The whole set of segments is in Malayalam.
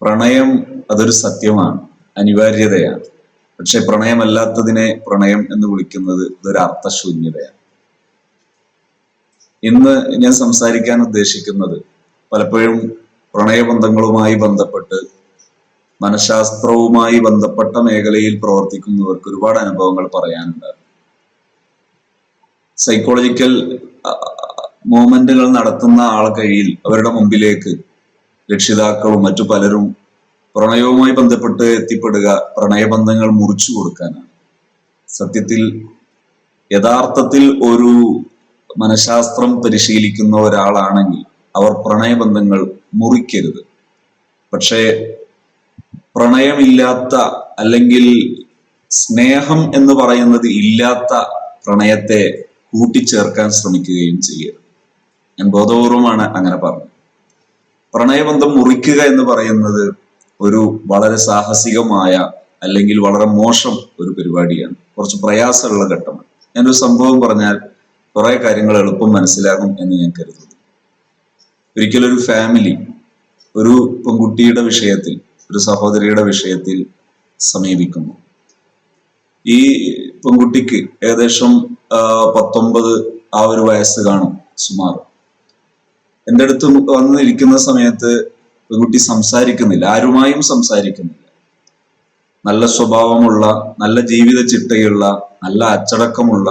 പ്രണയം അതൊരു സത്യമാണ് അനിവാര്യതയാണ്. പക്ഷെ പ്രണയമല്ലാത്തതിനെ പ്രണയം എന്ന് വിളിക്കുന്നത് ഇതൊരു അർത്ഥശൂന്യതയാണ്. ഇന്ന് ഞാൻ സംസാരിക്കാൻ ഉദ്ദേശിക്കുന്നത് പലപ്പോഴും പ്രണയബന്ധങ്ങളുമായി ബന്ധപ്പെട്ട് മനഃശാസ്ത്രവുമായി ബന്ധപ്പെട്ട മേഖലയിൽ പ്രവർത്തിക്കുന്നവർക്ക് ഒരുപാട് അനുഭവങ്ങൾ പറയാനുണ്ട് സൈക്കോളജിക്കൽ മൂവ്മെന്റുകൾ നടത്തുന്ന ആൾ കയ്യിൽ അവരുടെ മുമ്പിലേക്ക് രക്ഷിതാക്കളും മറ്റു പലരും പ്രണയവുമായി ബന്ധപ്പെട്ട് എത്തിപ്പെടുക പ്രണയബന്ധങ്ങൾ മുറിച്ചു കൊടുക്കാനാണ്. സത്യത്തിൽ യഥാർത്ഥത്തിൽ ഒരു മനഃശാസ്ത്രം പരിശീലിക്കുന്ന ഒരാളാണെങ്കിൽ അവർ പ്രണയബന്ധങ്ങൾ മുറിക്കരുത്. പക്ഷേ പ്രണയമില്ലാത്ത അല്ലെങ്കിൽ സ്നേഹം എന്ന് പറയുന്നത് ഇല്ലാത്ത പ്രണയത്തെ കൂട്ടിച്ചേർക്കാൻ ശ്രമിക്കുകയും ചെയ്യരുത്. ഞാൻ ബോധപൂർവമാണ് അങ്ങനെ പറഞ്ഞത്. പ്രണയബന്ധം മുറിക്കുക എന്ന് പറയുന്നത് ഒരു വളരെ സാഹസികമായ അല്ലെങ്കിൽ വളരെ മോശം ഒരു പരിപാടിയാണ്. കുറച്ച് പ്രയാസമുള്ള ഘട്ടമാണ്. ഞാനൊരു സംഭവം പറഞ്ഞാൽ കുറെ കാര്യങ്ങൾ എളുപ്പം മനസ്സിലാകും എന്ന് ഞാൻ കരുതുന്നു. ഒരിക്കലൊരു ഫാമിലി ഒരു പെൺകുട്ടിയുടെ വിഷയത്തിൽ ഒരു സഹോദരിയുടെ വിഷയത്തിൽ സമീപിക്കുന്നു. ഈ പെൺകുട്ടിക്ക് ഏകദേശം പത്തൊമ്പത് ആ ഒരു വയസ്സ് കാണും സുമാർ എന്റെ അടുത്ത് വന്നിരിക്കുന്ന സമയത്ത് പെൺകുട്ടി സംസാരിക്കുന്നില്ല. ആരുമായും സംസാരിക്കുന്നില്ല. നല്ല സ്വഭാവമുള്ള നല്ല ജീവിത ചിട്ടയുള്ള നല്ല അച്ചടക്കമുള്ള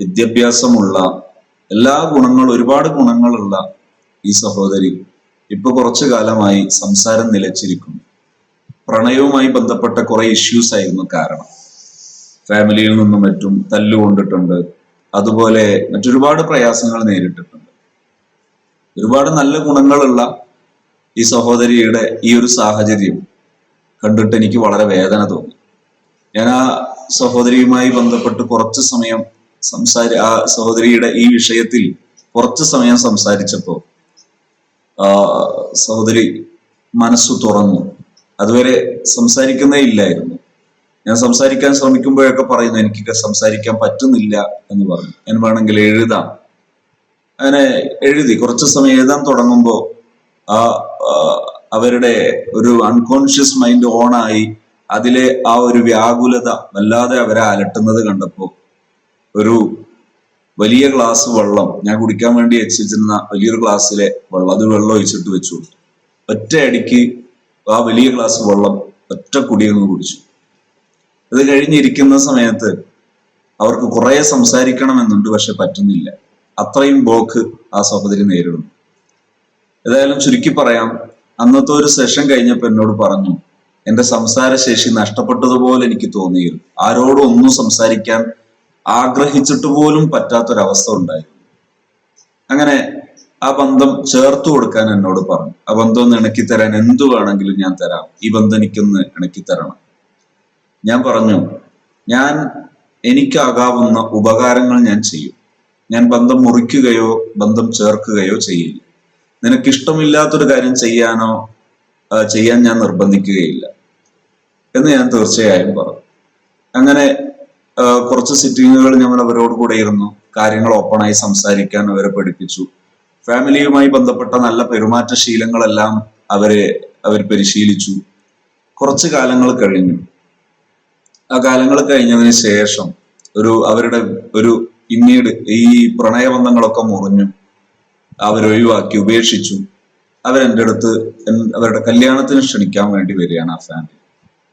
വിദ്യാഭ്യാസമുള്ള എല്ലാ ഗുണങ്ങളും ഒരുപാട് ഗുണങ്ങളുള്ള ഈ സഹോദരി ഇപ്പൊ കുറച്ചു കാലമായി സംസാരം നിലച്ചിരിക്കുന്നു. പ്രണയവുമായി ബന്ധപ്പെട്ട കുറെ ഇഷ്യൂസ് ആയിരുന്നു കാരണം. ഫാമിലിയിൽ നിന്നും മറ്റും തല്ലുകൊണ്ടിട്ടുണ്ട്. അതുപോലെ മറ്റൊരുപാട് പ്രയാസങ്ങൾ നേരിട്ടിട്ടുണ്ട്. ഒരുപാട് നല്ല ഗുണങ്ങളുള്ള ഈ സഹോദരിയുടെ ഈ ഒരു സാഹചര്യം കണ്ടിട്ട് എനിക്ക് വളരെ വേദന തോന്നി. ഞാൻ ആ സഹോദരിയുമായി ബന്ധപ്പെട്ട് കുറച്ച് സമയം സംസാരി ആ സഹോദരിയുടെ ഈ വിഷയത്തിൽ കുറച്ച് സമയം സംസാരിച്ചപ്പോ ആ സഹോദരി മനസ്സു തുറന്നു. അതുവരെ സംസാരിക്കുന്നേ ഇല്ലായിരുന്നു. ഞാൻ സംസാരിക്കാൻ ശ്രമിക്കുമ്പോഴൊക്കെ പറയുന്നു എനിക്ക് സംസാരിക്കാൻ പറ്റുന്നില്ല എന്ന് പറഞ്ഞു. ഞാൻ വേണമെങ്കിൽ എഴുതാം. അങ്ങനെ എഴുതി കുറച്ച് സമയം എഴുതാൻ തുടങ്ങുമ്പോ ആ അവരുടെ ഒരു അൺകോൺഷ്യസ് മൈൻഡ് ഓണായി അതിലെ ആ ഒരു വ്യാകുലത വല്ലാതെ അവരെ അലട്ടുന്നത് കണ്ടപ്പോ ഒരു വലിയ ഗ്ലാസ് വെള്ളം ഞാൻ കുടിക്കാൻ വേണ്ടി വെച്ചിരുന്ന വലിയൊരു ഗ്ലാസ്സിലെ വെള്ളം അത് വെള്ളം ഒഴിച്ചിട്ട് വെച്ചു ഒറ്റ അടിക്ക് ആ വലിയ ഗ്ലാസ് വെള്ളം ഒറ്റ കുടിയൊന്ന് കുടിച്ചു. ഇത് കഴിഞ്ഞിരിക്കുന്ന സമയത്ത് അവർക്ക് കുറെ സംസാരിക്കണമെന്നുണ്ട് പക്ഷെ പറ്റുന്നില്ല. അത്രയും ബ്ലോക്ക് ആ സഹോദരി നേരിടുന്നു. ഏതായാലും ചുരുക്കി പറയാം അന്നത്തെ ഒരു സെഷൻ കഴിഞ്ഞപ്പോൾ എന്നോട് പറഞ്ഞു എന്റെ സംസാരശേഷി നഷ്ടപ്പെട്ടതുപോലെ എനിക്ക് തോന്നിയിരുന്നു. ആരോടും ഒന്നും സംസാരിക്കാൻ ആഗ്രഹിച്ചിട്ട് പോലും പറ്റാത്തൊരവസ്ഥ ഉണ്ടായിരുന്നു. അങ്ങനെ ആ ബന്ധം ചേർത്ത് കൊടുക്കാൻ എന്നോട് പറഞ്ഞു ആ ബന്ധം ഒന്ന് ഇണക്കി തരാൻ എന്തു വേണമെങ്കിലും ഞാൻ തരാം. ഈ ബന്ധം എനിക്കൊന്ന് ഇണക്കി തരണം. ഞാൻ പറഞ്ഞു ഞാൻ എനിക്കാകാവുന്ന ഉപകാരങ്ങൾ ഞാൻ ചെയ്യും. ഞാൻ ബന്ധം മുറിക്കുകയോ ബന്ധം ചേർക്കുകയോ ചെയ്യില്ല. നിനക്കിഷ്ടമില്ലാത്തൊരു കാര്യം ചെയ്യാനോ ചെയ്യാൻ ഞാൻ നിർബന്ധിക്കുകയില്ല എന്ന് ഞാൻ തീർച്ചയായും പറഞ്ഞു. അങ്ങനെ കുറച്ച് സിറ്റിങ്ങുകൾ ഞങ്ങൾ അവരോട് കൂടെ ഇരുന്നു. കാര്യങ്ങൾ ഓപ്പണായി സംസാരിക്കാൻ അവരെ പഠിപ്പിച്ചു. ഫാമിലിയുമായി ബന്ധപ്പെട്ട നല്ല പെരുമാറ്റ ശീലങ്ങളെല്ലാം അവരെ അവർ പരിശീലിച്ചു. കുറച്ച് കാലങ്ങൾ കഴിഞ്ഞു. ആ കാലങ്ങൾ കഴിഞ്ഞതിന് ശേഷം ഒരു അവരുടെ ഒരു പിന്നീട് ഈ പ്രണയബന്ധങ്ങളൊക്കെ മുറിഞ്ഞു. അവരൊഴിവാക്കി ഉപേക്ഷിച്ചു. അവരെന്റെ അടുത്ത് അവരുടെ കല്യാണത്തിന് ക്ഷണിക്കാൻ വേണ്ടി വരികയാണ് ആ ഫാമിലി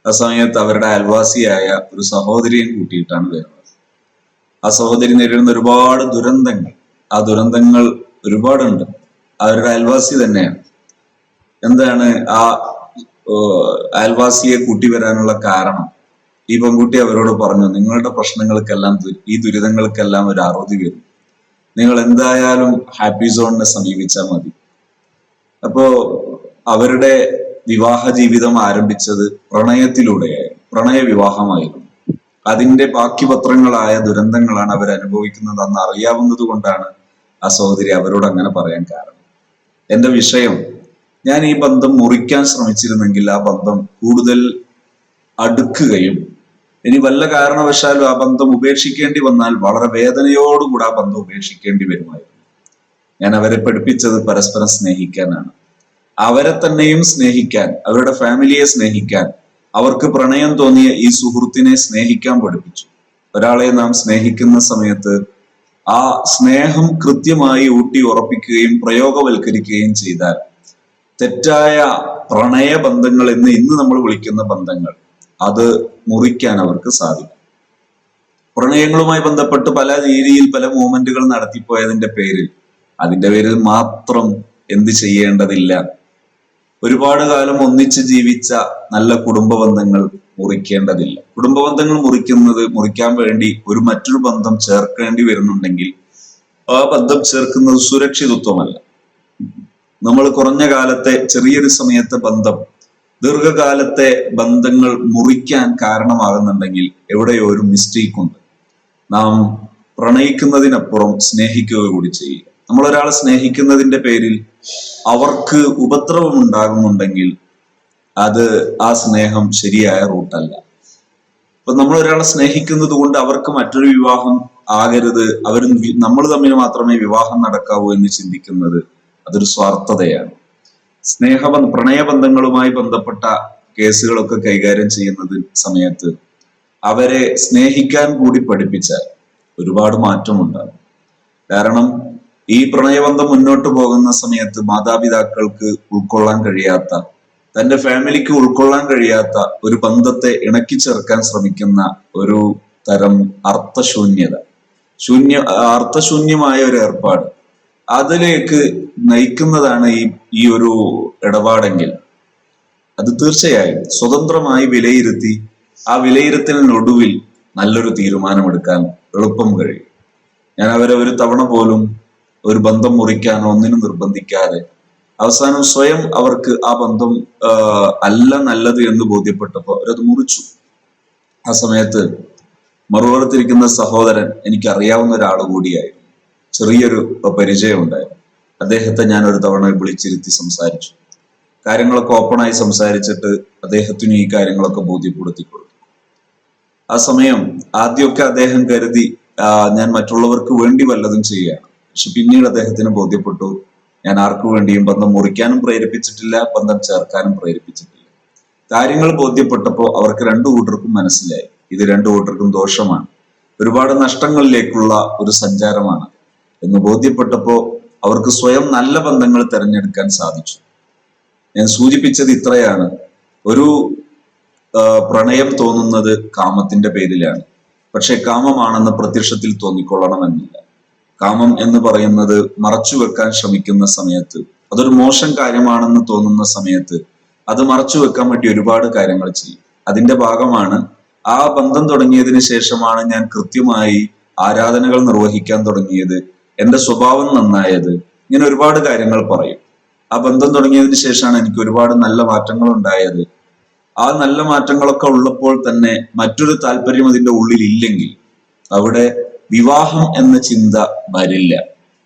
ആ സമയത്ത് അവരുടെ അയൽവാസിയായ ഒരു സഹോദരിയും കൂട്ടിയിട്ടാണ് വരുന്നത്. ആ സഹോദരി നേരിടുന്ന ഒരുപാട് ദുരന്തങ്ങൾ ആ ദുരന്തങ്ങൾ ഒരുപാടുണ്ട്. അവരുടെ അയൽവാസി തന്നെയാണ്. എന്താണ് ആ അയൽവാസിയെ കൂട്ടി വരാനുള്ള കാരണം? ഈ പെൺകുട്ടി അവരോട് പറഞ്ഞു നിങ്ങളുടെ പ്രശ്നങ്ങൾക്കെല്ലാം ഈ ദുരിതങ്ങൾക്കെല്ലാം ഒരു അറുതി വരും. നിങ്ങൾ എന്തായാലും ഹാപ്പി സോണിനെ സമീപിച്ചാൽ മതി. അപ്പോ അവരുടെ വിവാഹ ജീവിതം ആരംഭിച്ചത് പ്രണയത്തിലൂടെയായിരുന്നു. പ്രണയ വിവാഹമായിരുന്നു. അതിന്റെ ബാക്കി പത്രങ്ങളായ ദുരന്തങ്ങളാണ് അവർ അനുഭവിക്കുന്നത് അന്ന് അറിയാവുന്നത് കൊണ്ടാണ് ആ സഹോദരി അവരോട് അങ്ങനെ പറയാൻ കാരണം. എന്റെ വിഷയം ഞാൻ ഈ ബന്ധം മുറിക്കാൻ ശ്രമിച്ചിരുന്നെങ്കിൽ ആ ബന്ധം കൂടുതൽ അടുക്കുകയും ഇനി വല്ല കാരണവശാലും ആ ബന്ധം ഉപേക്ഷിക്കേണ്ടി വന്നാൽ വളരെ വേദനയോടുകൂടി ആ ബന്ധം ഉപേക്ഷിക്കേണ്ടി വരുമായിരുന്നു. ഞാൻ അവരെ പഠിപ്പിച്ചത് പരസ്പരം സ്നേഹിക്കാനാണ്. അവരെ തന്നെയും സ്നേഹിക്കാൻ അവരുടെ ഫാമിലിയെ സ്നേഹിക്കാൻ അവർക്ക് പ്രണയം തോന്നിയ ഈ സുഹൃത്തിനെ സ്നേഹിക്കാൻ പഠിപ്പിച്ചു. ഒരാളെ നാം സ്നേഹിക്കുന്ന സമയത്ത് ആ സ്നേഹം കൃത്യമായി ഊട്ടി ഉറപ്പിക്കുകയും പ്രയോഗവൽക്കരിക്കുകയും ചെയ്താൽ തെറ്റായ പ്രണയ ബന്ധങ്ങൾ എന്ന് ഇന്ന് നമ്മൾ വിളിക്കുന്ന ബന്ധങ്ങൾ അത് മുറിക്കാൻ അവർക്ക് സാധിക്കും. പ്രണയങ്ങളുമായി ബന്ധപ്പെട്ട് പല രീതിയിൽ പല മൂവ്മെന്റുകൾ നടത്തിപ്പോയതിന്റെ പേരിൽ അതിന്റെ പേരിൽ മാത്രം എന്ത് ചെയ്യേണ്ടതില്ല. ഒരുപാട് കാലം ഒന്നിച്ച് ജീവിച്ച നല്ല കുടുംബ ബന്ധങ്ങൾ മുറിക്കേണ്ടതില്ല. കുടുംബ ബന്ധങ്ങൾ മുറിക്കുന്നത് മുറിക്കാൻ വേണ്ടി ഒരു മറ്റൊരു ബന്ധം ചേർക്കേണ്ടി വരുന്നുണ്ടെങ്കിൽ ആ ബന്ധം ചേർക്കുന്നത് സുരക്ഷിതത്വമല്ല. നമ്മൾ കുറഞ്ഞ കാലത്തെ ചെറിയൊരു സമയത്തെ ബന്ധം ദീർഘകാലത്തെ ബന്ധങ്ങൾ മുറിക്കാൻ കാരണമാകുന്നുണ്ടെങ്കിൽ എവിടെയോ ഒരു മിസ്റ്റേക്ക് ഉണ്ട് നാം പ്രണയിക്കുന്നതിനപ്പുറം സ്നേഹിക്കുക കൂടി ചെയ്യുക നമ്മൾ ഒരാളെ സ്നേഹിക്കുന്നതിന്റെ പേരിൽ അവർക്ക് ഉപദ്രവം ഉണ്ടാകുന്നുണ്ടെങ്കിൽ അത് ആ സ്നേഹം ശരിയായ റൂട്ടല്ല. അപ്പൊ നമ്മൾ ഒരാളെ സ്നേഹിക്കുന്നത് കൊണ്ട് അവർക്ക് മറ്റൊരു വിവാഹം ആകരുത് അവരും നമ്മൾ തമ്മിൽ മാത്രമേ വിവാഹം നടക്കാവൂ എന്ന് ചിന്തിക്കുന്നത് അതൊരു സ്വാർത്ഥതയാണ്. സ്നേഹബന്ധ പ്രണയബന്ധങ്ങളുമായി ബന്ധപ്പെട്ട കേസുകളൊക്കെ കൈകാര്യം ചെയ്യുന്നത് സമയത്ത് അവരെ സ്നേഹിക്കാൻ കൂടി പഠിപ്പിച്ചാൽ ഒരുപാട് മാറ്റമുണ്ടാകും കാരണം ഈ പ്രണയബന്ധം മുന്നോട്ട് പോകുന്ന സമയത്ത് മാതാപിതാക്കൾക്ക് ഉൾക്കൊള്ളാൻ കഴിയാത്ത തന്റെ ഫാമിലിക്ക് ഉൾക്കൊള്ളാൻ കഴിയാത്ത ഒരു ബന്ധത്തെ ഇണക്കി ചേർക്കാൻ ശ്രമിക്കുന്ന ഒരു തരം അർത്ഥശൂന്യത. ശൂന്യ അർത്ഥശൂന്യമായ ഒരു ഏർപ്പാട്. അതിലേക്ക് നയിക്കുന്നതാണ് ഈ ഈ ഒരു ഇടപാടെങ്കിൽ. അത് തീർച്ചയായും സ്വതന്ത്രമായി വിലയിരുത്തി ആ വിലയിരുത്തലിനൊടുവിൽ നല്ലൊരു തീരുമാനമെടുക്കാൻ എളുപ്പം കഴിയും. ഞാൻ അവരെ ഒരു തവണ പോലും ഒരു ബന്ധം മുറിക്കാനോ ഒന്നിനും നിർബന്ധിക്കാതെ അവസാനം സ്വയം അവർക്ക് ആ ബന്ധം അല്ല നല്ലത് എന്ന് ബോധ്യപ്പെട്ടപ്പോൾ അവരത് മുറിച്ചു. ആ സമയത്ത് മറുപുറത്തിരിക്കുന്ന സഹോദരൻ എനിക്കറിയാവുന്ന ഒരാൾ കൂടിയായിരുന്നു ചെറിയൊരു പരിചയം ഉണ്ടായിരുന്നു അദ്ദേഹത്തെ ഞാൻ ഒരു തവണ വിളിച്ചിരുത്തി സംസാരിച്ചു. കാര്യങ്ങളൊക്കെ ഓപ്പണായി സംസാരിച്ചിട്ട് അദ്ദേഹത്തിന് ഈ കാര്യങ്ങളൊക്കെ ബോധ്യപ്പെടുത്തി കൊടുത്തു ആ സമയം ആദ്യമൊക്കെ അദ്ദേഹം കരുതി ഞാൻ മറ്റുള്ളവർക്ക് വേണ്ടി വല്ലതും ചെയ്യുകയാണ്. പക്ഷെ പിന്നീട് അദ്ദേഹത്തിന് ബോധ്യപ്പെട്ടു ഞാൻ ആർക്കു വേണ്ടിയും ബന്ധം മുറിക്കാനും പ്രേരിപ്പിച്ചിട്ടില്ല ബന്ധം ചേർക്കാനും പ്രേരിപ്പിച്ചിട്ടില്ല. കാര്യങ്ങൾ ബോധ്യപ്പെട്ടപ്പോൾ അവർക്ക് രണ്ടു കൂട്ടർക്കും മനസ്സിലായി. ഇത് രണ്ടു കൂട്ടർക്കും ദോഷമാണ്. ഒരുപാട് നഷ്ടങ്ങളിലേക്കുള്ള ഒരു സഞ്ചാരമാണ്. എന്ന് ബോധ്യപ്പെട്ടപ്പോൾ അവർക്ക് സ്വയം നല്ല ബന്ധങ്ങൾ തിരഞ്ഞെടുക്കാൻ സാധിച്ചു. ഞാൻ സൂചിപ്പിച്ചത് ഇത്രയാണ്. ഒരു പ്രണയം തോന്നുന്നത് കാമത്തിന്റെ പേരിലാണ്. പക്ഷെ കാമമാണെന്ന് പ്രത്യക്ഷത്തിൽ തോന്നിക്കൊള്ളണമെന്നില്ല. കാമം എന്ന് പറയുന്നത് മറച്ചു വെക്കാൻ ശ്രമിക്കുന്ന സമയത്ത് അതൊരു മോശം കാര്യമാണെന്ന് തോന്നുന്ന സമയത്ത് അത് മറച്ചു വെക്കാൻ വേണ്ടി ഒരുപാട് കാര്യങ്ങൾ ചെയ്യും. അതിന്റെ ഭാഗമാണ് ആ ബന്ധം തുടങ്ങിയതിന് ശേഷമാണ് ഞാൻ കൃത്യമായി ആരാധനകൾ നിർവഹിക്കാൻ തുടങ്ങിയത് എന്റെ സ്വഭാവം നന്നായത് ഇങ്ങനെ ഒരുപാട് കാര്യങ്ങൾ പറയും. ആ ബന്ധം തുടങ്ങിയതിന് ശേഷമാണ് എനിക്ക് ഒരുപാട് നല്ല മാറ്റങ്ങൾ ഉണ്ടായത്. ആ നല്ല മാറ്റങ്ങളൊക്കെ ഉള്ളപ്പോൾ തന്നെ മറ്റൊരു താല്പര്യം അതിന്റെ ഉള്ളിൽ ഇല്ലെങ്കിൽ അവിടെ വിവാഹം എന്ന ചിന്ത വരില്ല.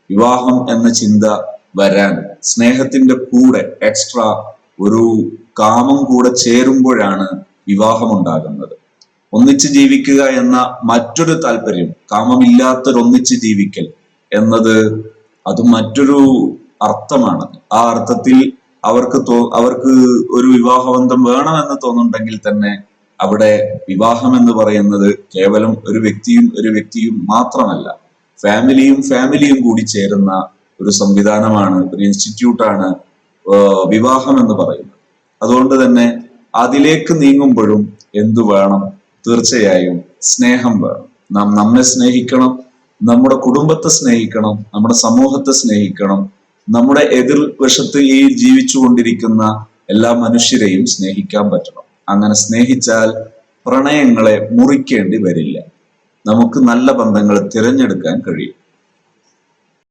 വിവാഹം എന്ന ചിന്ത വരാൻ സ്നേഹത്തിന്റെ കൂടെ എക്സ്ട്രാ ഒരു കാമം കൂടെ ചേരുമ്പോഴാണ് വിവാഹം ഉണ്ടാകുന്നത്. ഒന്നിച്ച് ജീവിക്കുക എന്ന മറ്റൊരു താല്പര്യം കാമമില്ലാത്തൊരൊന്നിച്ച് ജീവിക്കൽ എന്നത് അത് മറ്റൊരു അർത്ഥമാണ്. ആ അർത്ഥത്തിൽ അവർക്ക് തോ അവർക്ക് ഒരു വിവാഹബന്ധം വേണമെന്ന് തോന്നുന്നുണ്ടെങ്കിൽ തന്നെ അവിടെ വിവാഹം എന്ന് പറയുന്നത് കേവലം ഒരു വ്യക്തിയും ഒരു വ്യക്തിയും മാത്രമല്ല ഫാമിലിയും ഫാമിലിയും കൂടി ചേരുന്ന ഒരു സംവിധാനമാണ് ഒരു ഇൻസ്റ്റിറ്റ്യൂട്ടാണ് വിവാഹം എന്ന് പറയുന്നത്. അതുകൊണ്ട് തന്നെ അതിലേക്ക് നീങ്ങുമ്പോഴും എന്തു വേണം? തീർച്ചയായും സ്നേഹം വേണം. നാം നമ്മെ സ്നേഹിക്കണം നമ്മുടെ കുടുംബത്തെ സ്നേഹിക്കണം നമ്മുടെ സമൂഹത്തെ സ്നേഹിക്കണം നമ്മുടെ എതിർ വശത്ത് ഈ ജീവിച്ചുകൊണ്ടിരിക്കുന്ന എല്ലാ മനുഷ്യരെയും സ്നേഹിക്കാൻ പറ്റണം. അങ്ങനെ സ്നേഹിച്ചാൽ പ്രണയങ്ങളെ മുറിക്കേണ്ടി വരില്ല. നമുക്ക് നല്ല ബന്ധങ്ങൾ തിരഞ്ഞെടുക്കാൻ കഴിയും.